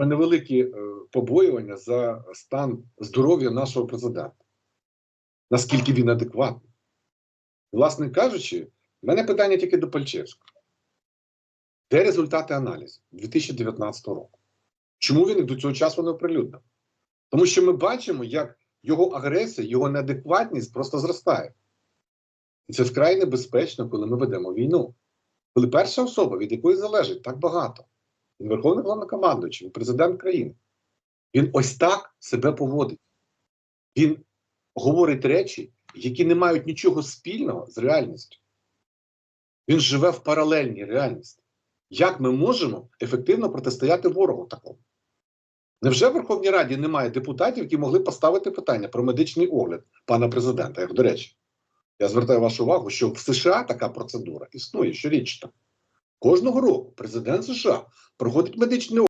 мене великі е, побоювання за стан здоров'я нашого президента. Наскільки він адекватний. Власне кажучи, в мене питання тільки до Пальчевського. Де результати аналізу 2019 року? Чому він до цього часу не оприлюднив? Тому що ми бачимо, як його агресія, його неадекватність просто зростає. І це вкрай небезпечно, коли ми ведемо війну. Коли перша особа, від якої залежить так багато, він Верховний головнокомандуючий, він президент країни, він ось так себе поводить. Він говорить речі, які не мають нічого спільного з реальністю. Він живе в паралельній реальності. Як ми можемо ефективно протистояти ворогу такому? Невже в Верховній Раді немає депутатів, які могли поставити питання про медичний огляд пана президента? Як до речі, я звертаю вашу увагу, що в США така процедура існує щорічно. Кожного року президент США проходить медичний.